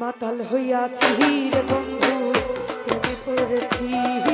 মাতাল হইয়াছি রে বন্ধু প্রেমে পড়েছি।